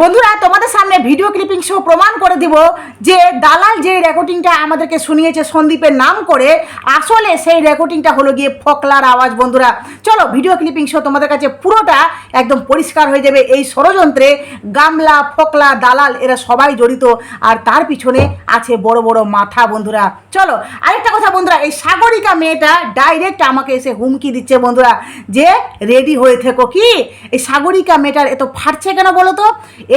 বন্ধুরা, তোমাদের সামনে ভিডিও ক্লিপিং সহ প্রমাণ করে দিব যে দালাল যে রেকর্ডিংটা আমাদেরকে শুনিয়েছে সন্দীপের নাম করে, আসলে সেই রেকর্ডিংটা হলো গিয়ে ফকলার আওয়াজ, বন্ধুরা। চলো ভিডিও ক্লিপিং সহ তোমাদের কাছে পুরোটা একদম পরিষ্কার হয়ে যাবে। এই ষড়যন্ত্রে গামলা, ফকলা, দালাল, এরা সবাই জড়িত। আর তার পিছনে আছে বড় বড় মাথা বন্ধুরা। চলো, আরেকটা কথা বন্ধুরা, এই সাগরিকা মেয়েটা ডাইরেক্ট আমাকে এসে হুমকি দিচ্ছে বন্ধুরা, যে রেডি হয়ে থেকো কি? এই সাগরিকা মেয়েটার এত ফাটছে কেন বলো তো?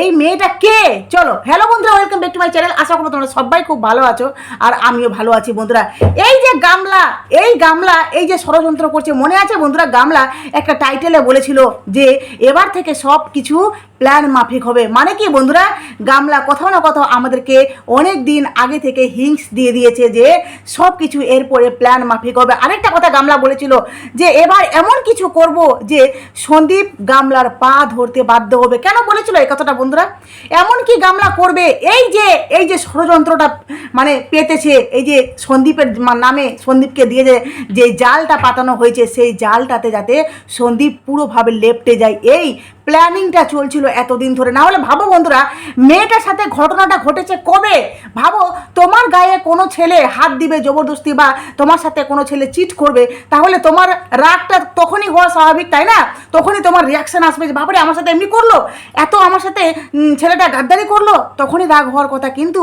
এই মেয়েটা কে? চলো হ্যালো বন্ধুরা welcome back to my channel আশা করি তোমরা সবাই খুব ভালো আছো, আর আমিও ভালো আছি বন্ধুরা। এই যে গামলা, এই গামলা, এই যে ষড়যন্ত্র করছে, মনে আছে বন্ধুরা গামলা? একটা টাইটেলে বলেছিল যে, এবার থেকে সব কিছু প্ল্যান মাফিক হবে। মানে কি বন্ধুরা? গামলা, কোথাও না কোথাও আমাদেরকে অনেক দিন আগে থেকে হিংস দিয়ে দিয়েছে যে সব কিছু এরপরে প্ল্যান মাফিক হবে। আরেকটা কথা গামলা বলেছিল যে এবার এমন কিছু করব যে সন্দীপ গামলার পা ধরতে বাধ্য হবে। কেন বলেছিল এই কথাটা বন্ধুরা? এমন কি গামলা করবে? এই যে এই যে ষড়যন্ত্রটা মানে পেতেছে, এই যে সন্দীপের নামে সন্দীপকে দিয়ে যে যে জালটা পাতানো হয়েছে, সেই জালটাতে যাতে সন্দীপ পুরোভাবে লেপটে যায়, এই প্ল্যানিংটা চলছিল এতদিন ধরে। না হলে ভাবো বন্ধুরা, মেয়েটার সাথে ঘটনাটা ঘটেছে কবে? ভাবো, তোমার গায়ে কোনো ছেলে হাত দিবে জবরদস্তি বা তোমার সাথে কোনো ছেলে চিট করবে, তাহলে তোমার রাগটা তখনই হওয়া স্বাভাবিক, তাই না? তখনই তোমার রিয়াকশন আসবে যে বাবারে আমার সাথে এমনি করল? এত আমার সাথে ছেলেটা গাদ্দারি করল? তখনই রাগ হওয়ার কথা। কিন্তু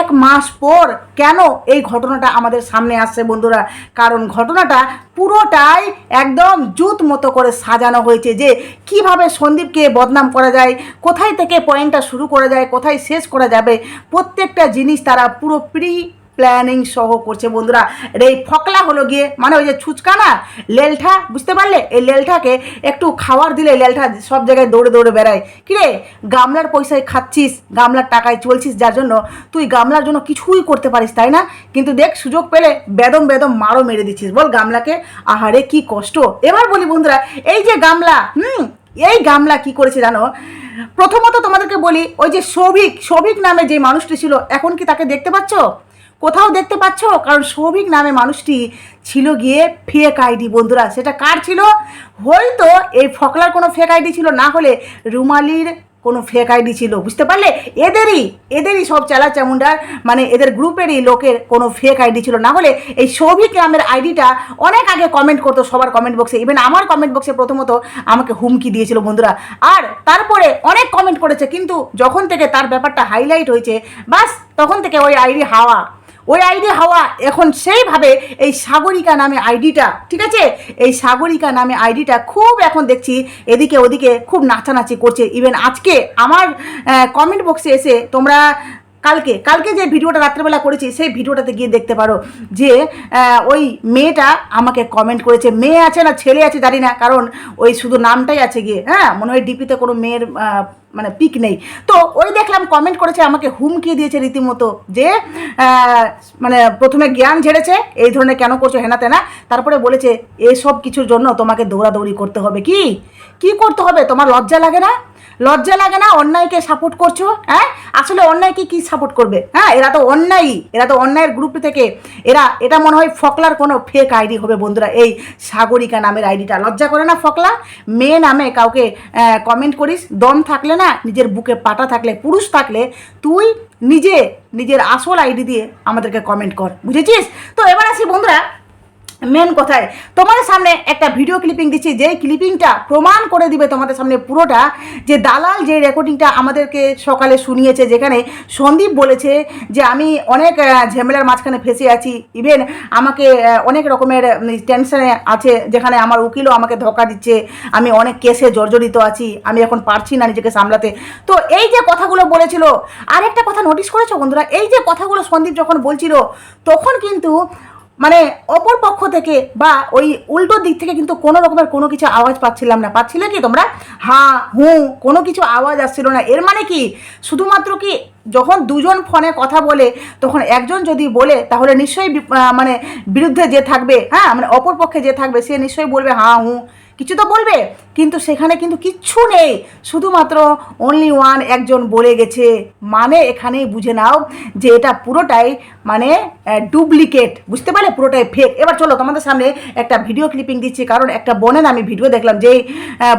এক মাস পর কেন এই ঘটনাটা আমাদের সামনে আসছে বন্ধুরা? কারণ ঘটনাটা পুরোটাই একদম জুত মতো করে সাজানো হয়েছে যে, কীভাবে সন্দীপকে বদনাম করা যায়, কোথায় থেকে পয়েন্টটা শুরু করা যায়, কোথায় শেষ করা যাবে, প্রত্যেকটা জিনিস তারা পুরো প্রি প্ল্যানিং সহ করছে বন্ধুরা। এই ফকলা হলো গিয়ে মানে ওই যে ছুচকা না, লেলঠা, বুঝতে পারলে? এই লেলঠাকে একটু খাবার দিলে লেলঠা সব জায়গায় দৌড়ে দৌড়ে বেড়ায়। কিরে, গামলার পয়সায় খাচ্ছিস, গামলার টাকায় চলছিস, যার জন্য তুই গামলার জন্য কিছুই করতে পারিস, তাই না? কিন্তু দেখ, সুযোগ পেলে বেদম বেদম মারও মেরে দিচ্ছিস। বল গামলাকে, আহারে কি কষ্ট। এবার বলি বন্ধুরা, এই যে গামলা, হুম এই গামলা কি করেছে জানো? প্রথমত তোমাদেরকে বলি, ওই যে সৌভিক সৌভিক নামে যে মানুষটি ছিল, এখন কি তাকে দেখতে পাচ্ছ? কোথাও দেখতে পাচ্ছ? কারণ সৌভিক নামে মানুষটি ছিল গিয়ে ফেক আইডি বন্ধুরা। সেটা কার ছিল? হয়তো এই ফকলার কোনো ফেক আইডি ছিল, না হলে রুমালির কোনো ফেক আইডি ছিল, বুঝতে পারলে? এদেরই এদেরই সব চালা চামুন্ডার মানে এদের গ্রুপেরই লোকের কোনো ফেক আইডি ছিল। না হলে এই সৌভিক নামের আইডিটা অনেক আগে কমেন্ট করতো সবার কমেন্ট বক্সে ইভেন আমার কমেন্ট বক্সে প্রথমত আমাকে হুমকি দিয়েছিল বন্ধুরা। আর তারপরে অনেক কমেন্ট করেছে, কিন্তু যখন থেকে তার ব্যাপারটা হাইলাইট হয়েছে, বাস তখন থেকে ওই আইডি হাওয়া। ওই আইডি হাওয়া এখন সেইভাবে এই সাগরিকা নামে আইডিটা ঠিক আছে? এই সাগরিকা নামে আইডিটা খুব এখন দেখছি এদিকে ওদিকে খুব নাচানাচি করছে। ইভেন আজকে আমার কমেন্ট বক্সে এসে তোমরা কালকে কালকে যে ভিডিওটা রাত্রেবেলা করেছি, সেই ভিডিওটাতে গিয়ে দেখতে পারো যে ওই মেয়েটা আমাকে কমেন্ট করেছে, মেয়ে আছে না ছেলে আছে জানি না, কারণ ওই শুধু নামটাই আছে গিয়ে হ্যাঁ মনে হয় ডিপিতে কোনো মেয়ের মানে পিক নেই। তো ওই দেখলাম কমেন্ট করেছে, আমাকে হুমকি দিয়েছে রীতিমতো যে মানে প্রথমে জ্ঞান ঝেড়েছে, এই ধরনের কেন করছ হেনা তেনা, তারপরে বলেছে, এসব কিছুর জন্য তোমাকে দৌড়াদৌড়ি করতে হবে কি? কি করতে হবে? তোমার লজ্জা লাগে না? লজ্জা লাগে না? অন্যায়কে সাপোর্ট করছ? হ্যাঁ? আসলে অন্যায়কে কি সাপোর্ট করবে? হ্যাঁ? এরা তো অন্যায়ই। এরা তো অন্যায়ের গ্রুপ থেকে এরা, এটা মনে হয় ফকলার কোনো ফেক আইডি হবে বন্ধুরা। এই সাগরিকা নামের আইডিটা লজ্জা করে না ফকলা? মেয়ে নামে কাউকে কমেন্ট করিস? দম থাকলে না, নিজের বুকে পাটা থাকলে, পুরুষ থাকলে, তুই নিজে নিজের আসল আইডি দিয়ে আমাদেরকে কমেন্ট কর। বুঝেছিস? তো এবার আসি বন্ধুরা মেন কথায়, তোমাদের সামনে একটা ভিডিও ক্লিপিং দিচ্ছি, যেই ক্লিপিংটা প্রমাণ করে দিবে তোমাদের সামনে পুরোটা, যে দালাল যে রেকর্ডিংটা আমাদেরকে সকালে শুনিয়েছে, যেখানে সন্দীপ বলেছে যে আমি অনেক ঝামেলার মাঝখানে ফেসে আছি ইভেন আমাকে অনেক রকমের টেনশনে আছে, যেখানে আমার উকিলও আমাকে ধোকা দিচ্ছে, আমি অনেক কেসে জর্জরিত আছি, আমি এখন পারছি না নিজেকে সামলাতে। তো এই যে কথাগুলো বলেছিল, আরেকটা কথা নোটিশ করেছ বন্ধুরা? এই যে কথাগুলো সন্দীপ যখন বলছিল, তখন কিন্তু মানে অপর পক্ষ থেকে বা ওই উল্টো দিক থেকে কিন্তু কোনো রকমের কোনো কিছু আওয়াজ পাচ্ছিলাম না। পাচ্ছিলে কি তোমরা? হাঁ, হুঁ, কোনো কিছু আওয়াজ আসছিল না। এর মানে কি? শুধুমাত্র কি যখন দুজন ফোনে কথা বলে, তখন একজন যদি বলে, তাহলে নিশ্চয়ই মানে বিরুদ্ধে যে থাকবে হ্যাঁ মানে অপর পক্ষে যে থাকবে, সে নিশ্চয়ই বলবে, হাঁ, হুঁ। কিছু তো বলবে। কিন্তু সেখানে কিন্তু কিচ্ছু নেই। শুধুমাত্র অনলি ওয়ান একজন বলে গেছে। মানে এখানেই বুঝে নাও যে এটা পুরোটাই মানে ডুপ্লিকেট বুঝতে পারলে পুরোটাই ফেক এবার চলো তোমাদের সামনে একটা ভিডিও ক্লিপিং দিচ্ছি, কারণ একটা বোনের আমি ভিডিও দেখলাম যে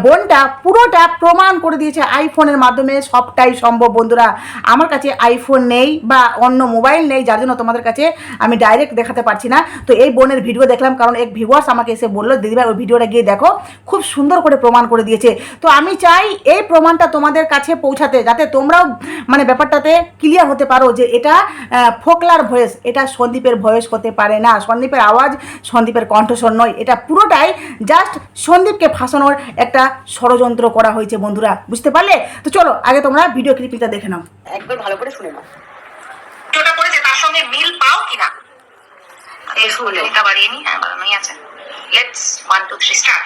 বোনটা পুরোটা প্রমাণ করে দিয়েছে আইফোনের মাধ্যমে। সবটাই সম্ভব বন্ধুরা। আমার কাছে আইফোন নেই বা অন্য মোবাইল নেই, যার জন্য তোমাদের কাছে আমি ডাইরেক্ট দেখাতে পারছি না। তো এই বোনের ভিডিও দেখলাম, কারণ এক ভিউয়ার্স আমাকে এসে বলল, দিদিভাই, ওই ভিডিওটা গিয়ে দেখো। খুব সুন্দর করে প্রমাণ করে দিয়েছে। তো আমি চাই এই প্রমাণটা তোমাদের কাছে পৌঁছাতে যাতে তোমরাও মানে ব্যাপারটাতে ক্লিয়ার হতে পারো যে এটা ফোকলার ভয়েস এটা সন্দীপের ভয়েস হতে পারে না। সন্দীপের আওয়াজ সন্দীপের কণ্ঠস্বর নয় এটা পুরোটাই জাস্ট সন্দীপকে ফাঁসানোর একটা ষড়যন্ত্র করা হয়েছে বন্ধুরা বুঝতে পারলে? তো চলো আগে তোমরা ভিডিও ক্লিপিংটা দেখে নাও। একবার ভালো করে শুনে নাও। ভিডিওটা করেছে তার সঙ্গে মিল পাও কিনা? এই শুনে। এটা বাড়িয়ে নি হ্যাঁ বাড়ানোই আছে। Let's one two three start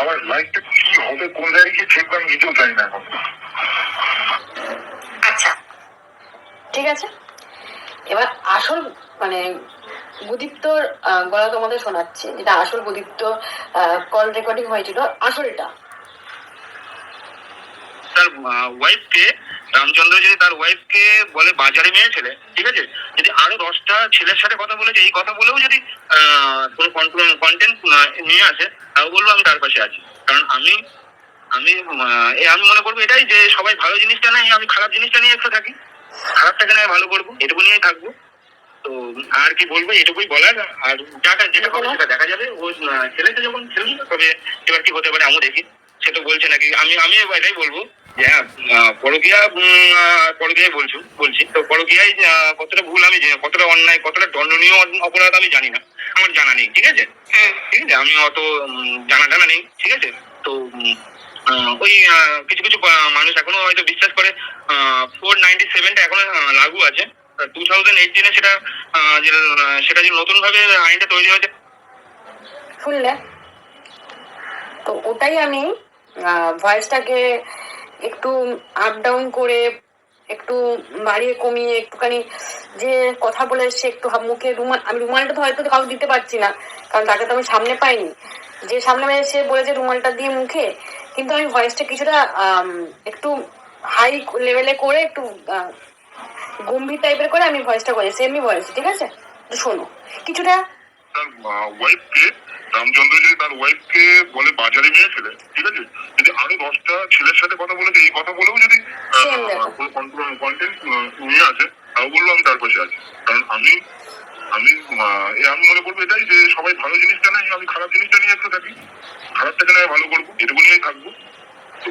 আমার লাইফটা কি হবে কোন জায়গায় গিয়ে ঠিক আমি নিজেও জানি না এখন। আচ্ছা ঠিক আছে। এবার আসল মানে বুদীপ্তর গলা তোমাদের শোনাচ্ছি। যেটা আসল বুদীপ্ত কল রেকর্ডিং হয়েছিল আসলটা। তার ওয়াইফকে রামচন্দ্র যদি তার ওয়াইফকে বলে বাজারে মেয়ে ছেলে ঠিক আছে? যদি আরও দশটা ছেলের সাথে কথা বলেছে এই কথা বলেও যদি আহ, কোনো কন্টেন্ট নিয়ে আসে বলব আমি তার পাশে আছি। কারণ আমি আমি আমি মনে করব এটাই যে সবাই ভালো জিনিসটা নেই আমি খারাপ জিনিসটা নিয়ে একটু থাকি। খারাপটাকে নেয় ভালো করব, এটুকু নিয়েই থাকব। তো আর কি বলব, এটুকুই বলার। আর যাটা যেটা হবে সেটা দেখা যাবে। ও ছেলেটা যখন খেলবে তবে এবার কি হতে পারে আমি দেখি। সে তো বলছে নাকি, আমি আমি এটাই বলব। হ্যাঁ পরকীয়া আহ, বলছি তো কতটা ভুল আমি জানি কতটা অন্যায় কতটা দণ্ডনীয় অপরাধ আমি জানি না। আমার জানা নেই ঠিক আছে? ঠিক আছে? আমি অত জানা জানা নেই ঠিক আছে? তো ওই কিছু কিছু মানুষ এখনও হয়তো বিশ্বাস করে ফোর নাইনটি সেভেনটা এখনও লাগু আছে। টু থাউজেন্ড এইটিনে সেটা সেটা যে নতুন ভাবে আইনটা তৈরি হয়েছে। শুনলে? তো ওটাই আমি ভয়েসটাকে একটু আপ ডাউন করে, একটু বাড়িয়ে কমিয়ে, একটুখানি যে কথা বলে এসছে একটু মুখে রুমাল, আমি রুমালটা তো হয়তো কাউকে দিতে পারছি না, কারণ তাকে তো আমি সামনে পাইনি। যে সামনে এসে বলেছে রুমালটা দিয়ে মুখে, কিন্তু আমি ভয়েসটা কিছুটা একটু হাই লেভেলে করে, একটু গম্ভীর টাইপের করে আমি ভয়েসটা করেছি সেমই ভয়েস ঠিক আছে? শোনো। কিছুটা তার ওয়াইফকে রামচন্দ্র যদি তার ওয়াইফকে বলে বাজারে মেয়ে ছেলে ঠিক আছে? যদি আরও দশটা ছেলের সাথে কথা বলেছে এই কথা বলেও যদি কন্টেন্ট নিয়ে আসে তাও বলব আমি তার পাশে আছি। কারণ আমি আমি আমি মনে করব এটাই যে সবাই ভালো জিনিসটা নেই আমি খারাপ জিনিসটা নিয়ে একটু থাকি। খারাপটাকে নিয়ে ভালো করব এটুকু নিয়েই থাকব। তো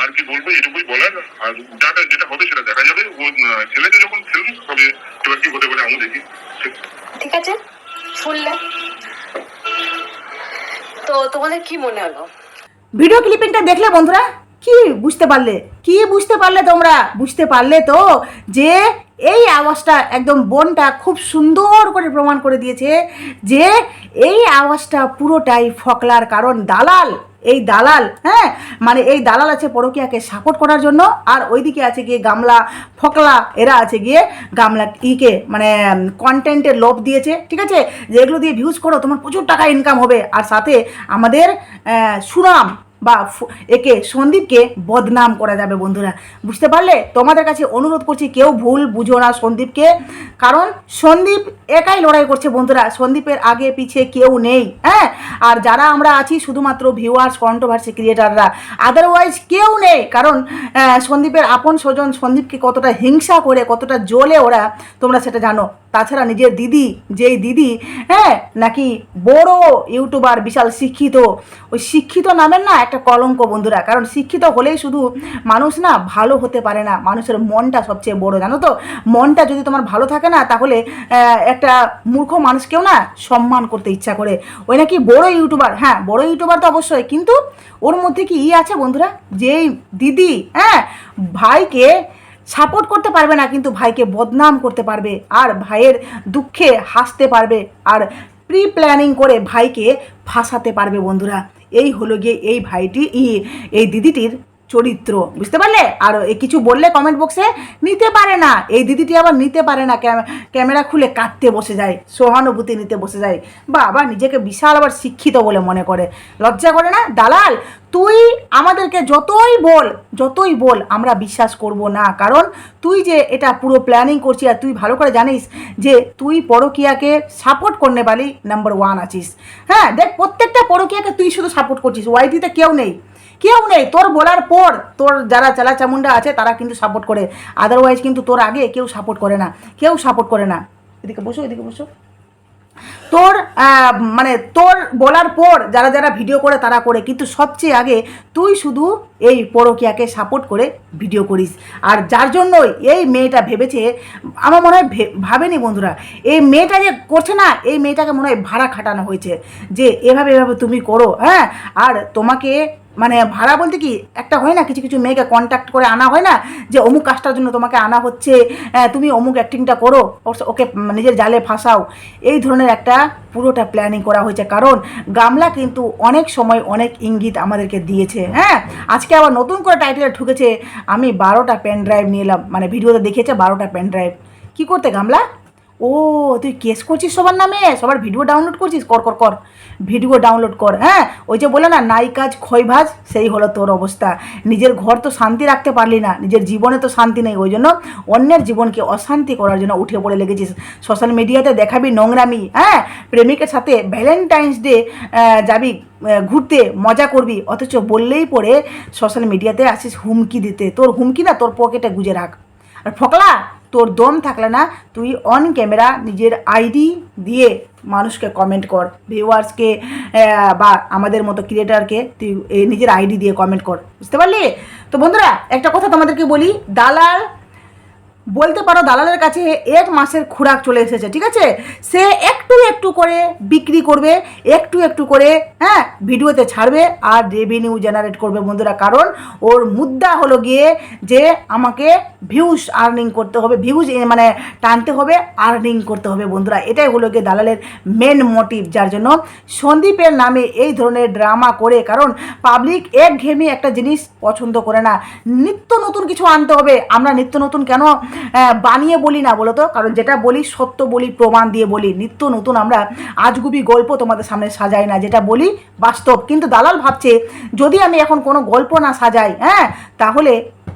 আর কি বলব এটুকুই বলার। আর যাটা যেটা হবে সেটা দেখা যাবে। ও ছেলেটা যখন খেলবে তবে এবার কি হতে পারে আমি দেখি। ঠিক আছে? শুনলে? তো তোমাদের কি মনে হলো? ভিডিও ক্লিপিংটা দেখলে বন্ধুরা? কি বুঝতে পারলে? কি বুঝতে পারলে তোমরা? বুঝতে পারলে তো যে এই আওয়াজটা একদম বনটা খুব সুন্দর করে প্রমাণ করে দিয়েছে যে এই আওয়াজটা পুরোটাই ফকলার কারণ, দালাল। এই দালাল হ্যাঁ? মানে এই দালাল আছে পরকিয়াকে সাপোর্ট করার জন্য, আর ওইদিকে আছে গিয়ে গামলা ফকলা, এরা আছে গিয়ে গামলা ইকে মানে কন্টেন্টের লোভ দিয়েছে, ঠিক আছে? যে এগুলো দিয়ে ভিউজ করো, তোমার প্রচুর টাকা ইনকাম হবে। আর সাথে আমাদের সুনাম বা একে সন্দীপকে বদনাম করা যাবে বন্ধুরা। বুঝতে পারলে? তোমাদের কাছে অনুরোধ করছি, কেউ ভুল বুঝো না সন্দীপকে। কারণ সন্দীপ একাই লড়াই করছে বন্ধুরা। সন্দীপের আগে পিছে কেউ নেই হ্যাঁ? আর যারা আমরা আছি শুধুমাত্র ভিউয়ার্স কন্ট্রোভার্সি ক্রিয়েটাররা আদারওয়াইজ কেউ নেই। কারণ সন্দীপের আপন স্বজন সন্দীপকে কতটা হিংসা করে, কতটা জ্বলে ওরা, তোমরা সেটা জানো। তাছাড়া নিজের দিদি, যেই দিদি হ্যাঁ? নাকি বড় ইউটিউবার, বিশাল শিক্ষিত। ওই শিক্ষিত নামের না একটা একটা কলঙ্ক বন্ধুরা, কারণ শিক্ষিত হলেই শুধু মানুষ না ভালো হতে পারে না, মানুষের মনটা সবচেয়ে বড়, জানো তো? মনটা যদি তোমার ভালো থাকে না, তাহলে একটা মূর্খ মানুষকেও না সম্মান করতে ইচ্ছা করে। ওই নাকি বড় ইউটিউবার হ্যাঁ বড় ইউটিউবার তো অবশ্যই, কিন্তু ওর মধ্যে কি ই আছে বন্ধুরা? যেই দিদি হ্যাঁ ভাইকে সাপোর্ট করতে পারবে না, কিন্তু ভাইকে বদনাম করতে পারবে, আর ভাইয়ের দুঃখে হাসতে পারবে, আর প্রি প্ল্যানিং করে ভাইকে ফাঁসাতে পারবে বন্ধুরা। এই হলো গিয়ে এই ভাইটি এই দিদিটির চরিত্র, বুঝতে পারলে? আর কিছু বললে কমেন্ট বক্সে নিতে পারে না। এই দিদিটি আবার নিতে পারে না। ক্যামেরা খুলে কাঁদতে বসে যায়, সহানুভূতি নিতে বসে যায়। বা আবার নিজেকে বিশাল আবার শিক্ষিত বলে মনে করে। লজ্জা করে না? দালাল, তুই আমাদেরকে যতই বল যতই বল, আমরা বিশ্বাস করব না। কারণ তুই যে এটা পুরো প্ল্যানিং করছিস আর তুই ভালো করে জানিস যে তুই পরকিয়াকে সাপোর্ট করতে পারি নাম্বার ওয়ান আছিস। হ্যাঁ দেখ, প্রত্যেকটা পরকিয়াকে তুই শুধু সাপোর্ট করছিস। ওয়াইটিতে কেউ নেই। কেউ নেই, তোর বলার পর তোর যারা চালা চামুন্ডা আছে তারা কিন্তু সাপোর্ট করে। আদারওয়াইজ কিন্তু তোর আগে কেউ সাপোর্ট করে না, কেউ সাপোর্ট করে না। এদিকে বসো এদিকে বসো। তোর মানে তোর বলার পর যারা যারা ভিডিও করে তারা করে, কিন্তু সবচেয়ে আগে তুই শুধু এই পরকিয়াকে সাপোর্ট করে ভিডিও করিস। আর যার জন্যই এই মেয়েটা ভেবেছে, আমার মনে হয় ভাবেনি বন্ধুরা, এই মেয়েটা যে করছে না, এই মেয়েটাকে মনে হয় ভাড়া খাটানো হয়েছে। যে এভাবে এভাবে তুমি করো হ্যাঁ? আর তোমাকে মানে ভাড়া বলতে কি, একটা হয় না, কিছু কিছু মেয়েকে কন্ট্যাক্ট করে আনা হয় না, যে অমুক কাজটার জন্য তোমাকে আনা হচ্ছে তুমি অমুক অ্যাক্টিংটা করো ওকে নিজের জালে ফাঁসাও। এই ধরনের একটা পুরোটা প্ল্যানিং করা হয়েছে, কারণ গামলা কিন্তু অনেক সময় অনেক ইঙ্গিত আমাদেরকে দিয়েছে হ্যাঁ? আজকে আবার নতুন করে টাইটেলে ঢুকেছে, আমি বারোটা পেন ড্রাইভ নিয়ে এলাম মানে ভিডিওতে দেখেছে বারোটা পেন ড্রাইভ কী করতে গামলা? ও, তুই কেস করছিস সবার নামে? সবার ভিডিও ডাউনলোড করছিস? কর কর কর। ভিডিও ডাউনলোড কর হ্যাঁ? ওই যে বলে না, নাই কাজ, ক্ষয় ভাজ, সেই হলো তোর অবস্থা। নিজের ঘর তো শান্তি রাখতে পারলি না, নিজের জীবনে তো শান্তি নেই। ওই জন্য অন্যের জীবনকে অশান্তি করার জন্য উঠে পড়ে লেগেছিস। সোশ্যাল মিডিয়াতে দেখাবি নোংরামি হ্যাঁ? প্রেমিকের সাথে ভ্যালেন্টাইন্স ডে যাবি ঘুরতে, মজা করবি। অথচ বললেই পরে সোশ্যাল মিডিয়াতে আসিস হুমকি দিতে। তোর হুমকি না, তোর পকেটে গুজে রাখ। আর ফকলা তোর দম থাকলে না তুই অন ক্যামেরা নিজের আইডি দিয়ে মানুষকে কমেন্ট কর ভিউয়ার্সকে বা আমাদের মতো ক্রিয়েটারকে তুই নিজের আইডি দিয়ে কমেন্ট কর, বুঝতে পারলি? তো বন্ধুরা, একটা কথা তোমাদেরকে বলি, দালাল বলতে পারো দালালের কাছে এক মাসের খোরাক চলে এসেছে, ঠিক আছে? সে একটু একটু করে বিক্রি করবে, একটু একটু করে হ্যাঁ ভিডিওতে ছাড়বে আর রেভিনিউ জেনারেট করবে বন্ধুরা। কারণ ওর মুদ্রা হলো গিয়ে যে আমাকে ভিউজ আর্নিং করতে হবে ভিউজ মানে টানতে হবে আর্নিং করতে হবে বন্ধুরা। এটাই হলো গিয়ে দালালের মেন মোটিভ যার জন্য সন্দীপের নামে এই ধরনের ড্রামা করে। কারণ পাবলিক এক ঘেমি একটা জিনিস পছন্দ করে না। নিত্য নতুন কিছু আনতে হবে। আমরা নিত্য নতুন কেন বানিয়ে বলি না বলো তো কারণ যেটা বলি, সত্য বলি, প্রমাণ দিয়ে বলি। নিত্য নতুন আমরা আজগুবি গল্প তোমাদের সামনে সাজাই না। যেটা বলি বাস্তব। কিন্তু দালাল ভাবছে, যদি আমি এখন কোনো গল্প না সাজাই হ্যাঁ তাহলে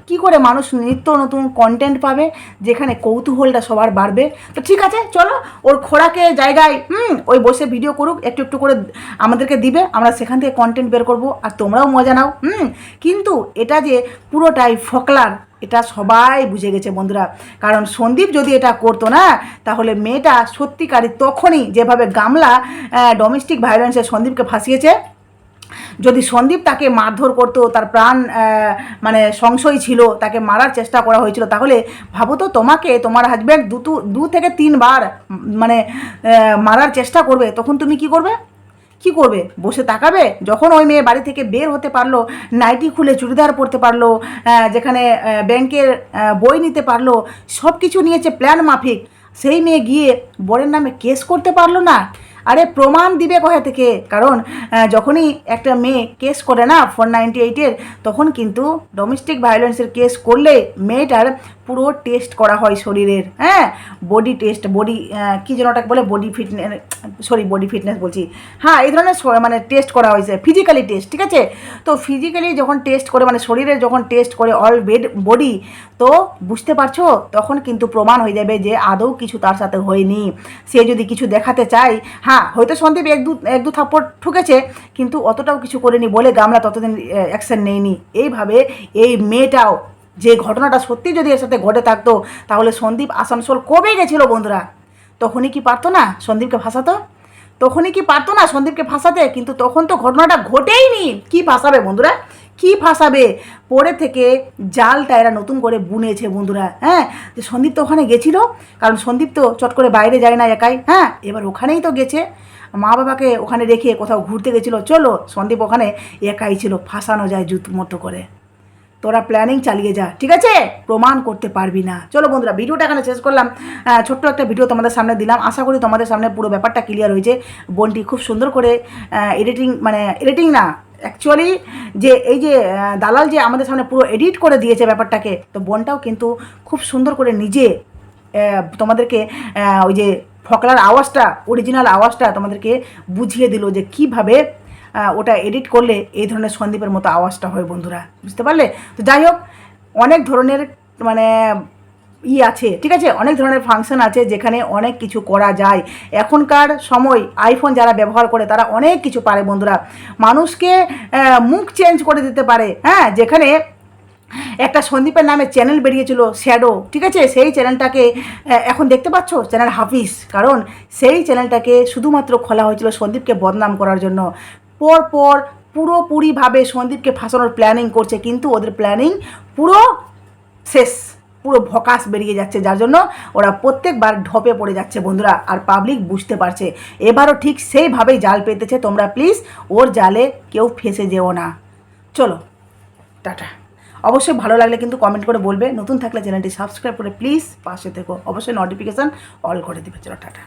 কি করে মানুষ নিত্য নতুন কন্টেন্ট পাবে, যেখানে কৌতূহলটা সবার বাড়বে? তো ঠিক আছে, চলো, ওর খোরাকে জায়গায়, হুম, ওই বসে ভিডিও করুক, একটু একটু করে আমাদেরকে দিবে, আমরা সেখান থেকে কন্টেন্ট বের করব, আর তোমরাও মজা নাও, হুম। কিন্তু এটা যে পুরোটাই ফকলার এটা সবাই বুঝে গেছে বন্ধুরা। কারণ সন্দীপ যদি এটা করতো না, তাহলে মেয়েটা সত্যিকারই তখনই যেভাবে গামলা ডোমেস্টিক ভায়োলেন্সে সন্দীপকে ফাঁসিয়েছে, যদি সন্দীপ তাকে মারধর করতো, তার প্রাণ মানে সংশয় ছিল, তাকে মারার চেষ্টা করা হয়েছিল, তাহলে ভাবো তো তোমাকে, তোমার হাজব্যান্ড দু দু থেকে তিনবার মানে মারার চেষ্টা করবে, তখন তুমি কি করবে? কি করবে? বসে তাকাবে? যখন ওই মেয়ে বাড়ি থেকে বের হতে পারল, নাইটি খুলে চুড়িদার পরতে পারল যেখানে ব্যাংকের বই নিতে পারল সব কিছু নিয়েছে প্ল্যান মাফিক। সেই মেয়ে গিয়ে বরের নামে কেস করতে পারল না? আরে প্রমাণ দিবে কোথা থেকে? কারণ যখনই একটা মেয়ে কেস করে না ফোর নাইনটি এইটের তখন কিন্তু ডোমেস্টিক ভায়োলেন্সের কেস করলে মেয়েটার পুরো টেস্ট করা হয় শরীরের হ্যাঁ? বডি টেস্ট বডি কী যেন ওটাকে বলে body fitness sorry body fitness বলছি। হ্যাঁ এই ধরনের মানে টেস্ট করা হয়েছে ফিজিক্যালি টেস্ট ঠিক আছে? তো ফিজিক্যালি যখন টেস্ট করে মানে শরীরের যখন টেস্ট করে অল বেড বডি তো বুঝতে পারছ? তখন কিন্তু প্রমাণ হয়ে যাবে যে আদৌ কিছু তার সাথে হয়নি। সে যদি কিছু দেখাতে চায় হ্যাঁ হয়তো সন্দীপ এক দু এক দু থাপ্পড় ঠুকেছে, কিন্তু অতটাও কিছু করেনি বলে গামলা ততদিন অ্যাকশন নেয়নি। এইভাবে এই মেয়েটাও যে ঘটনাটা সত্যি যদি এর সাথে ঘটে থাকতো, তাহলে সন্দীপ আসানসোল কবে গেছিল বন্ধুরা? তখনই কি পারতো না সন্দীপকে ভাসাতো তখনই কি পারতো না সন্দীপকে ফাঁসাতে? কিন্তু তখন তো ঘটনাটা ঘটেইনি। কী ফাঁসাবে বন্ধুরা? কি ফাঁসাবে? পরে থেকে জালটা এরা নতুন করে বুনেছে বন্ধুরা হ্যাঁ? যে সন্দীপ তো ওখানে গেছিল, কারণ সন্দীপ তো চট করে বাইরে যায় না একাই হ্যাঁ? এবার ওখানেই তো গেছে। মা বাবাকে ওখানে রেখে কোথাও ঘুরতে গেছিল। চলো, সন্দীপ ওখানে একাই ছিল, ফাঁসানো যায় জুত মতো করে। তোরা প্ল্যানিং চালিয়ে যা, ঠিক আছে? প্রমাণ করতে পারবি না। চলো বন্ধুরা, ভিডিওটা এখানে শেষ করলাম। ছোট্ট একটা ভিডিও তোমাদের সামনে দিলাম। আশা করি তোমাদের সামনে পুরো ব্যাপারটা ক্লিয়ার হয়েছে। বোনটি খুব সুন্দর করে এডিটিং মানে এডিটিং না অ্যাকচুয়ালি যে এই যে দালাল যে আমাদের সামনে পুরো এডিট করে দিয়েছে ব্যাপারটাকে, তো বোনটাও কিন্তু খুব সুন্দর করে নিজে তোমাদেরকে ওই যে ফকলার আওয়াজটা অরিজিনাল আওয়াজটা তোমাদেরকে বুঝিয়ে দিল যে কীভাবে ওটা এডিট করলে এই ধরনের সন্দীপের মতো আওয়াজটা হয় বন্ধুরা, বুঝতে পারলে? তো যাই হোক, অনেক ধরনের মানে ই আছে, ঠিক আছে? অনেক ধরনের ফাংশন আছে যেখানে অনেক কিছু করা যায়। এখনকার সময় আইফোন যারা ব্যবহার করে তারা অনেক কিছু পারে বন্ধুরা। মানুষকে মুখ চেঞ্জ করে দিতে পারে হ্যাঁ? যেখানে একটা সন্দীপের নামে চ্যানেল বেরিয়েছিল শ্যাডো ঠিক আছে? সেই চ্যানেলটাকে এখন দেখতে পাচ্ছ? চ্যানেল হাফিস কারণ সেই চ্যানেলটাকে শুধুমাত্র খোলা হয়েছিল সন্দীপকে বদনাম করার জন্য। পর পর পুরোপুরিভাবে সন্দীপকে ফাঁসানোর প্ল্যানিং করছে, কিন্তু ওদের প্ল্যানিং পুরো শেষ। পুরো ভকাস বেরিয়ে যাচ্ছে, যার জন্য ওরা প্রত্যেকবার ঢপে পড়ে যাচ্ছে বন্ধুরা, আর পাবলিক বুঝতে পারছে। এবারও ঠিক সেইভাবেই জাল পেতেছে তোমরা প্লিজ ওর জালে কেউ ফেসে যেও না। চলো, টাটা। অবশ্যই ভালো লাগলে কিন্তু কমেন্ট করে বলবে, নতুন থাকলে চ্যানেলটি সাবস্ক্রাইব করে প্লিজ পাশে থেকো। অবশ্যই নোটিফিকেশান অল করে দেবে। চলো, টাটা।